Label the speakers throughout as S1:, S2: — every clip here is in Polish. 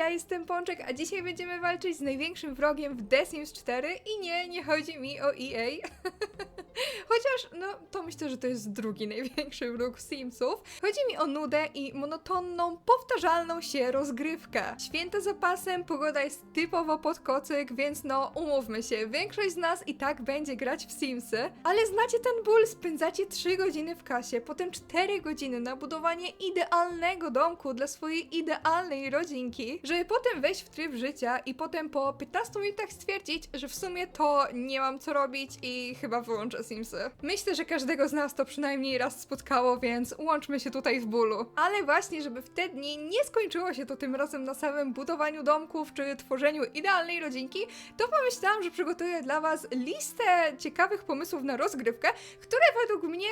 S1: ja jestem Pączek, a dzisiaj będziemy walczyć z największym wrogiem w The Sims 4 i nie, nie chodzi mi o EA. Chociaż, no, to myślę, że to jest drugi największy wróg Simsów. Chodzi mi o nudę i monotonną, powtarzalną się rozgrywkę. Święta za pasem, pogoda jest typowo pod kocyk, więc no, umówmy się, większość z nas i tak będzie grać w Simsy, ale znacie ten ból, spędzacie 3 godziny w kasie, potem 4 godziny na budowanie idealnego domku dla swojej idealnej rodzinki, żeby potem wejść w tryb życia i potem po 15 minutach stwierdzić, że w sumie to nie mam co robić i chyba wyłączę Simsy. Myślę, że każdego z nas to przynajmniej raz spotkało, więc łączmy się tutaj w bólu. Ale właśnie, żeby w te dni nie skończyło się to tym razem na samym budowaniu domków czy tworzeniu idealnej rodzinki, to pomyślałam, że przygotuję dla Was listę ciekawych pomysłów na rozgrywkę, które według mnie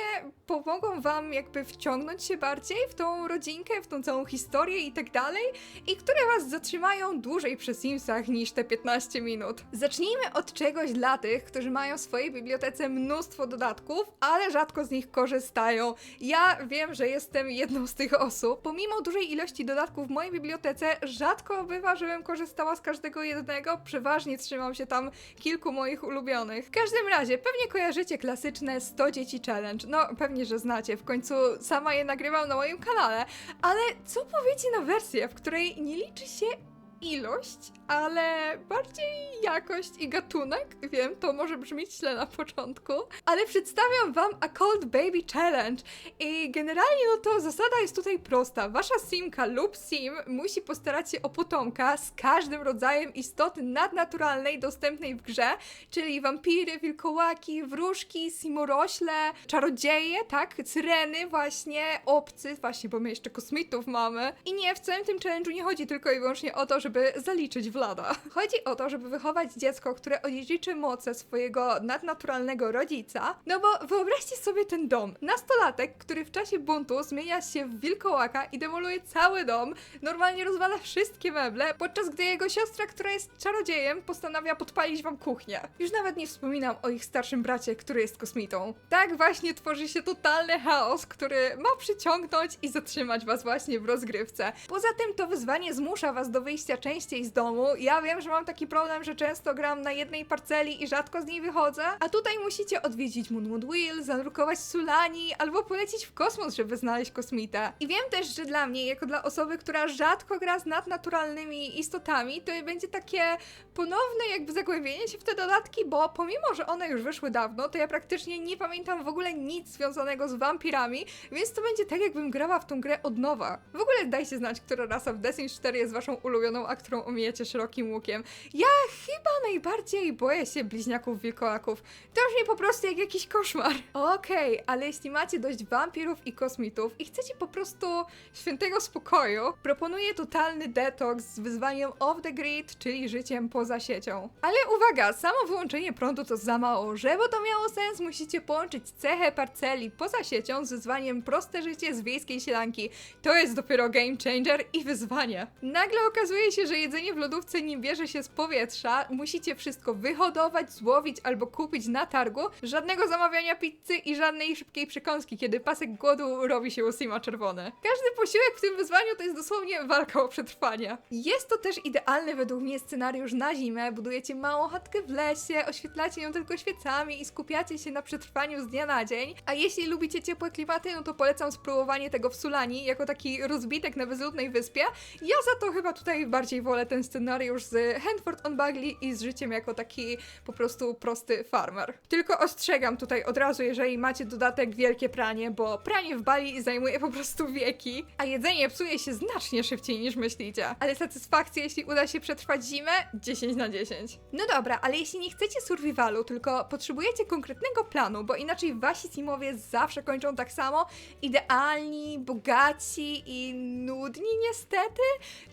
S1: pomogą Wam jakby wciągnąć się bardziej w tą rodzinkę, w tą całą historię i tak dalej, i które Was zatrzymają dłużej przy Simsach niż te 15 minut. Zacznijmy od czegoś dla tych, którzy mają w swojej bibliotece mnóstwo dodatków, ale rzadko z nich korzystają. Ja wiem, że jestem jedną z tych osób. Pomimo dużej ilości dodatków w mojej bibliotece, rzadko bywa, żebym korzystała z każdego jednego, przeważnie trzymam się tam kilku moich ulubionych. W każdym razie, pewnie kojarzycie klasyczne 100 dzieci challenge. No, pewnie, że znacie, w końcu sama je nagrywam na moim kanale, ale co powiecie na wersję, w której nie liczy się ilość, ale bardziej jakość i gatunek. Wiem, to może brzmieć źle na początku, ale przedstawiam wam A Cold Baby Challenge. I generalnie no to zasada jest tutaj prosta. Wasza simka lub sim musi postarać się o potomka z każdym rodzajem istoty nadnaturalnej dostępnej w grze, czyli wampiry, wilkołaki, wróżki, simorośle, czarodzieje, tak, syreny właśnie, obcy, właśnie, bo my jeszcze kosmitów mamy. I nie, w całym tym challenge'u nie chodzi tylko i wyłącznie o to, żeby zaliczyć Vlada. Chodzi o to, żeby wychować dziecko, które odziedziczy moce swojego nadnaturalnego rodzica. No bo wyobraźcie sobie ten dom. Nastolatek, który w czasie buntu zmienia się w wilkołaka i demoluje cały dom, normalnie rozwala wszystkie meble, podczas gdy jego siostra, która jest czarodziejem, postanawia podpalić wam kuchnię. Już nawet nie wspominam o ich starszym bracie, który jest kosmitą. Tak właśnie tworzy się totalny chaos, który ma przyciągnąć i zatrzymać was właśnie w rozgrywce. Poza tym to wyzwanie zmusza was do wyjścia częściej z domu. Ja wiem, że mam taki problem, że często gram na jednej parceli i rzadko z niej wychodzę, a tutaj musicie odwiedzić Moonwood Wheel, zanurkować Sulani albo polecieć w kosmos, żeby znaleźć kosmitę. I wiem też, że dla mnie, jako dla osoby, która rzadko gra z nadnaturalnymi istotami, to będzie takie ponowne jakby zagłębienie się w te dodatki, bo pomimo, że one już wyszły dawno, to ja praktycznie nie pamiętam w ogóle nic związanego z wampirami, więc to będzie tak, jakbym grała w tą grę od nowa. W ogóle dajcie znać, która rasa w Sims 4 jest waszą ulubioną, a którą omijecie szerokim łukiem. Ja chyba najbardziej boję się bliźniaków wilkołaków. To brzmi po prostu jak jakiś koszmar. Okej, ale jeśli macie dość wampirów i kosmitów i chcecie po prostu świętego spokoju, proponuję totalny detoks z wyzwaniem off the grid, czyli życiem poza siecią. Ale uwaga, samo wyłączenie prądu to za mało. Żeby to miało sens, musicie połączyć cechę parceli poza siecią z wyzwaniem proste życie z wiejskiej sielanki. To jest dopiero game changer i wyzwanie. Nagle okazuje się, że jedzenie w lodówce nie bierze się z powietrza. Musicie wszystko wyhodować, złowić albo kupić na targu. Żadnego zamawiania pizzy i żadnej szybkiej przekąski, kiedy pasek głodu robi się u Sima czerwony. Każdy posiłek w tym wyzwaniu to jest dosłownie walka o przetrwanie. Jest to też idealny według mnie scenariusz na zimę. Budujecie małą chatkę w lesie, oświetlacie ją tylko świecami i skupiacie się na przetrwaniu z dnia na dzień. A jeśli lubicie ciepłe klimaty, no to polecam spróbowanie tego w Sulani jako taki rozbitek na bezludnej wyspie. Ja za to chyba tutaj bardziej wolę ten scenariusz z Handford on Bagley i z życiem jako taki po prostu prosty farmer. Tylko ostrzegam tutaj od razu, jeżeli macie dodatek wielkie pranie, bo pranie w Bali zajmuje po prostu wieki, a jedzenie psuje się znacznie szybciej niż myślicie. Ale satysfakcja, jeśli uda się przetrwać zimę, 10 na 10. No dobra, ale jeśli nie chcecie survivalu, tylko potrzebujecie konkretnego planu, bo inaczej wasi simowie zawsze kończą tak samo, idealni, bogaci i nudni niestety,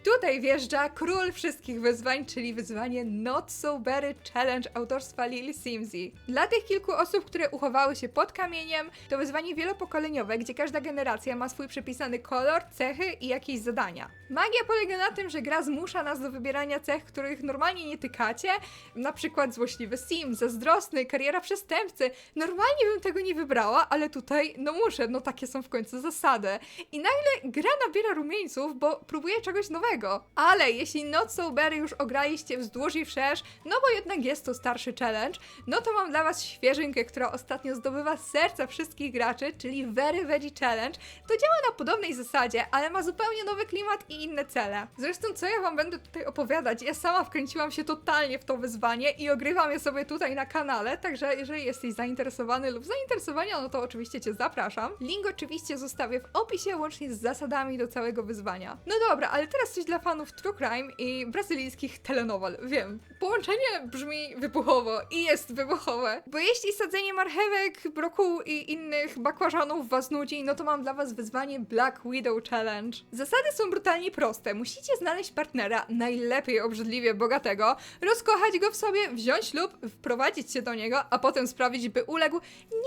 S1: tutaj wjeżdża król wszystkich wyzwań, czyli wyzwanie Not So Berry Challenge autorstwa Lily Simsy. Dla tych kilku osób, które uchowały się pod kamieniem, to wyzwanie wielopokoleniowe, gdzie każda generacja ma swój przypisany kolor, cechy i jakieś zadania. Magia polega na tym, że gra zmusza nas do wybierania cech, których normalnie nie tykacie, na przykład złośliwy sim, zazdrosny, kariera przestępcy. Normalnie bym tego nie wybrała, ale tutaj no muszę, no takie są w końcu zasady. I nagle gra nabiera rumieńców, bo próbuje czegoś nowego. Ale jeśli Not So Berry już ograliście wzdłuż i wszerz, no bo jednak jest to starszy challenge, no to mam dla was świeżynkę, która ostatnio zdobywa serca wszystkich graczy, czyli Very Veggie Challenge. To działa na podobnej zasadzie, ale ma zupełnie nowy klimat i inne cele. Zresztą co ja wam będę tutaj opowiadać? Ja sama wkręciłam się totalnie w to wyzwanie i ogrywam je sobie tutaj na kanale, także jeżeli jesteś zainteresowany lub zainteresowania, no to oczywiście cię zapraszam. Link oczywiście zostawię w opisie łącznie z zasadami do całego wyzwania. No dobra, ale teraz coś dla fanów True Crime i brazylijskich telenowel. Wiem, połączenie brzmi wybuchowo i jest wybuchowe, bo jeśli sadzenie marchewek, brokuł i innych bakłażanów was nudzi, no to mam dla was wyzwanie Black Widow Challenge. Zasady są brutalnie proste. Musicie znaleźć partnera, najlepiej obrzydliwie bogatego, rozkochać go w sobie, wziąć ślub, wprowadzić się do niego, a potem sprawić, by uległ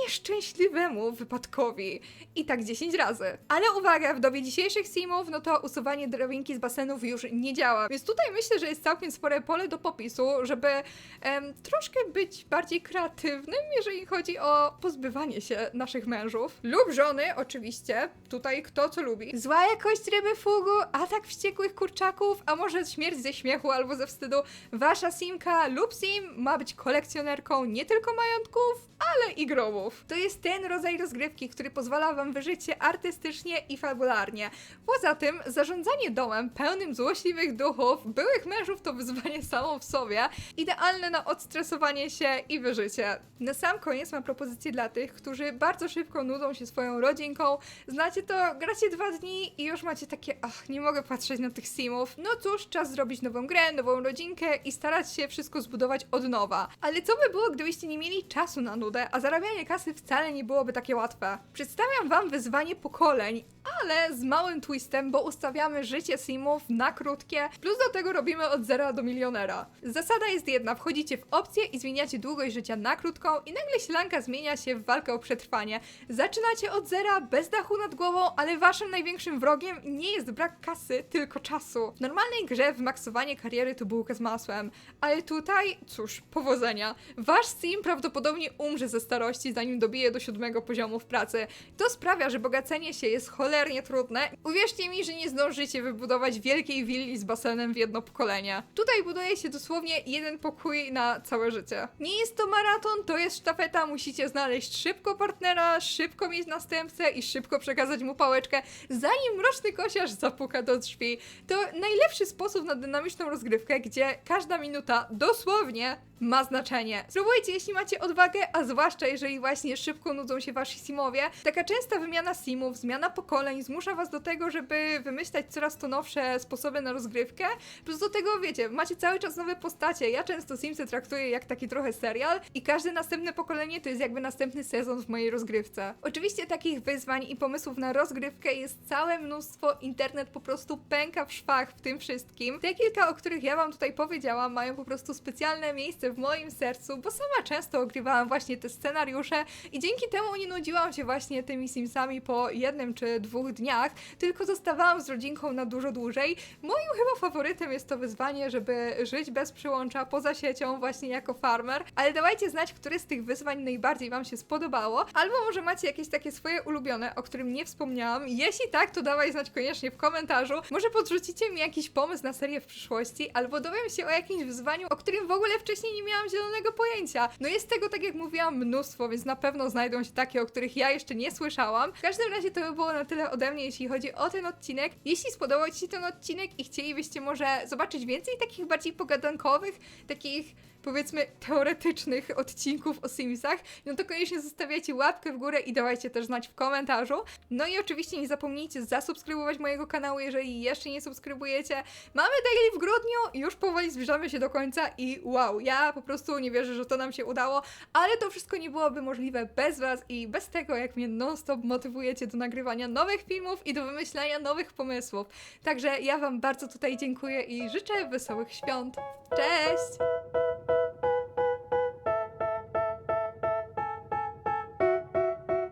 S1: nieszczęśliwemu wypadkowi. I tak 10 razy. Ale uwaga, w dobie dzisiejszych simów, no to usuwanie drabinki z basenów już nie działa. Więc tutaj myślę, że jest całkiem spore pole do popisu, żeby em, troszkę być bardziej kreatywnym, jeżeli chodzi o pozbywanie się naszych mężów. Lub żony, oczywiście. Tutaj kto co lubi. Zła jakość ryby fugu, atak wściekłych kurczaków, a może śmierć ze śmiechu albo ze wstydu. Wasza simka lub sim ma być kolekcjonerką nie tylko majątków, ale i grobów. To jest ten rodzaj rozgrywki, który pozwala wam wyżyć się artystycznie i fabularnie. Poza tym, zarządzanie domem pełnym złośliwych duchów, byłych mężów to wyzwanie samo w sobie, idealne na odstresowanie się i wyżycie. Na sam koniec mam propozycję dla tych, którzy bardzo szybko nudzą się swoją rodzinką. Znacie to, gracie dwa dni i już macie takie, ach, nie mogę patrzeć na tych simów. No cóż, czas zrobić nową grę, nową rodzinkę i starać się wszystko zbudować od nowa. Ale co by było, gdybyście nie mieli czasu na nudę, a zarabianie kasy wcale nie byłoby takie łatwe? Przedstawiam wam wyzwanie pokoleń, ale z małym twistem, bo ustawiamy życie simów na krótkie, plus do tego robimy od zera do milionera. Zasada jest jedna, wchodzicie w opcję i zmieniacie długość życia na krótką i nagle sielanka zmienia się w walkę o przetrwanie. Zaczynacie od zera, bez dachu nad głową, ale waszym największym wrogiem nie jest brak kasy, tylko czasu. W normalnej grze wymaksowanie kariery to bułka z masłem, ale tutaj, cóż, powodzenia. Wasz sim prawdopodobnie umrze ze starości, zanim dobije do siódmego poziomu w pracy. To sprawia, że bogacenie się jest cholernie trudne. Uwierzcie mi, że nie zdążycie wybudować wielkiej willi z basenem w jedno pokolenie. Tutaj buduje się dosłownie jeden pokój na całe życie. Nie jest to maraton, to jest sztafeta, musicie znaleźć szybko partnera, szybko mieć następcę i szybko przekazać mu pałeczkę, zanim mroczny kosiarz zapuka do drzwi. To najlepszy sposób na dynamiczną rozgrywkę, gdzie każda minuta dosłownie ma znaczenie. Spróbujcie, jeśli macie odwagę, a zwłaszcza jeżeli właśnie szybko nudzą się wasi simowie. Taka częsta wymiana simów, zmiana pokoleń zmusza was do tego, żeby wymyślać coraz to nowsze sposoby na rozgrywkę. Plus do tego, wiecie, macie cały czas nowe postacie. Ja często Simsy traktuję jak taki trochę serial i każde następne pokolenie to jest jakby następny sezon w mojej rozgrywce. Oczywiście takich wyzwań i pomysłów na rozgrywkę jest całe mnóstwo. Internet po prostu pęka w szwach w tym wszystkim. Te kilka, o których ja wam tutaj powiedziałam, mają po prostu specjalne miejsce w moim sercu, bo sama często ogrywałam właśnie te scenariusze i dzięki temu nie nudziłam się właśnie tymi Simsami po jednym czy dwóch dniach, tylko zostawałam z rodzinką na dużo dłużej. Moim chyba faworytem jest to wyzwanie, żeby żyć bez przyłącza, poza siecią, właśnie jako farmer, ale dawajcie znać, które z tych wyzwań najbardziej wam się spodobało, albo może macie jakieś takie swoje ulubione, o którym nie wspomniałam. Jeśli tak, to dawaj znać koniecznie w komentarzu. Może podrzucicie mi jakiś pomysł na serię w przyszłości, albo dowiem się o jakimś wyzwaniu, o którym w ogóle wcześniej nie miałam zielonego pojęcia. No jest tego, tak jak mówiłam, mnóstwo, więc na pewno znajdą się takie, o których ja jeszcze nie słyszałam. W każdym razie to by było na tyle ode mnie, jeśli chodzi o ten odcinek. Jeśli spodobał Ci się ten odcinek i chcielibyście może zobaczyć więcej takich bardziej pogadankowych, takich powiedzmy teoretycznych odcinków o Simsach, no to koniecznie zostawiajcie łapkę w górę i dawajcie też znać w komentarzu. No i oczywiście nie zapomnijcie zasubskrybować mojego kanału, jeżeli jeszcze nie subskrybujecie. Mamy daily w grudniu, już powoli zbliżamy się do końca i wow, ja po prostu nie wierzę, że to nam się udało, ale to wszystko nie byłoby możliwe bez Was i bez tego, jak mnie non-stop motywujecie do nagrywania nowych filmów i do wymyślania nowych pomysłów. Także ja Wam bardzo tutaj dziękuję i życzę wesołych świąt. Cześć!